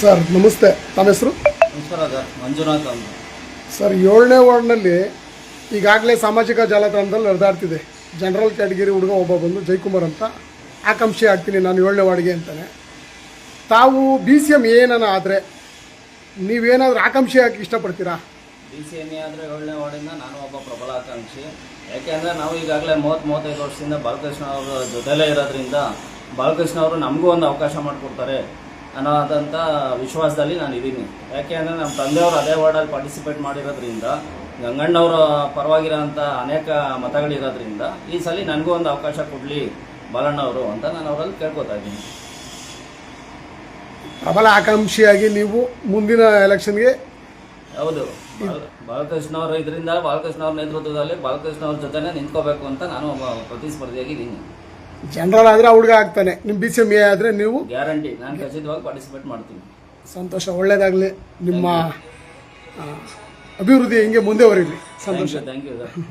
Sir ನಮಸ್ತೆ. ತಮ್ಮ ಹೆಸರು? ನಮಸ್ಕಾರ ಸರ್ ಮಂಜುನಾಥ್ ಅಂತ. ಸರ್ ಏಳನೇ ವಾರ್ಡ್ನಲ್ಲಿ ಈಗಾಗಲೇ ಸಾಮಾಜಿಕ ಜಾಲತಾಣದಲ್ಲಿ ನಡೆದಾಡ್ತಿದೆ. ಜನರಲ್ ಕ್ಯಾಟಗಿರಿ ಹುಡುಗ ಒಬ್ಬ ಬಂದು ಜೈಕುಮಾರ್ ಅಂತ. ಆಕಾಂಕ್ಷೆ ಆಗ್ತೀನಿ ನಾನು ಏಳನೇ ವಾರ್ಡ್ಗೆ ಅಂತಾನೆ. ತಾವು ಬಿ ಸಿ ಎಂ ಏನನ ಆದರೆ ನೀವೇನಾದರೂ ಆಕಾಂಕ್ಷೆ ಹಾಕಿ ಇಷ್ಟಪಡ್ತೀರಾ? ಬಿ ಸಿ ಎಂ ಎ ಆದರೆ ಏಳನೇ ವಾರ್ಡಿಂದ ನಾನು ಒಬ್ಬ ಪ್ರಬಲ ಆಕಾಂಕ್ಷಿ. ಯಾಕೆಂದರೆ ನಾವು ಈಗಾಗಲೇ ಮೂವತ್ತು ಮೂವತ್ತೈದು ವರ್ಷದಿಂದ ಬಾಲಕೃಷ್ಣ ಅವರ ಜೊತೆಲೇ ಇರೋದ್ರಿಂದ ಬಾಲಕೃಷ್ಣ ಅವರು ನಮಗೂ ಒಂದು ಅವಕಾಶ ಮಾಡಿಕೊಡ್ತಾರೆ. ಅನ್ನೋದಂಥ ವಿಶ್ವಾಸದಲ್ಲಿ ನಾನು ಇದ್ದೀನಿ. ಯಾಕೆ ಅಂದರೆ ನಮ್ಮ ತಂದೆಯವರು ಅದೇ ವಾರ್ಡಲ್ಲಿ ಪಾರ್ಟಿಸಿಪೇಟ್ ಮಾಡಿರೋದ್ರಿಂದ ಗಂಗಣ್ಣವರ ಪರವಾಗಿರೋಂಥ ಅನೇಕ ಮತಗಳಿರೋದ್ರಿಂದ ಈ ಸಲ ನನಗೂ ಒಂದು ಅವಕಾಶ ಕೊಡಲಿ ಬಾಲಣ್ಣವರು ಅಂತ ನಾನು ಅವರಲ್ಲಿ ಕೇಳ್ಕೊತಾ ಇದ್ದೀನಿ. ಪ್ರಬಲ ಆಕಾಂಕ್ಷಿಯಾಗಿ ನೀವು ಮುಂದಿನ ಎಲೆಕ್ಷನ್ಗೆ ಹೌದು. ಬಾಲ- ಬಾಲಕೃಷ್ಣ ಅವರು ಇದರಿಂದ ಬಾಲಕೃಷ್ಣ ಅವ್ರ ನೇತೃತ್ವದಲ್ಲಿ ಬಾಲಕೃಷ್ಣ ಅವ್ರ ಜೊತೆನೆ ನಿಂತ್ಕೋಬೇಕು ಅಂತ ನಾನು ಪ್ರತಿಸ್ಪರ್ಧಿಯಾಗಿದ್ದೀನಿ ಜನರಲ್ ಆದ್ರೆ ಆ ಹುಡುಗ ಆಗ್ತಾನೆ. ನಿಮ್ಮ ಬಿ ಸಿ ಎಂ ಎ ಆದರೆ ನೀವು ಗ್ಯಾರಂಟಿ. ನಾನು ಖಚಿತವಾಗಿ ಪಾರ್ಟಿಸಿಪೇಟ್ ಮಾಡ್ತೀನಿ. ಸಂತೋಷ ಒಳ್ಳೇದಾಗ್ಲಿ. ನಿಮ್ಮ ಅಭಿವೃದ್ಧಿ ಹಿಂಗೆ ಮುಂದೆ ಬರೀಲಿ ಸಂತೋಷ. Thank you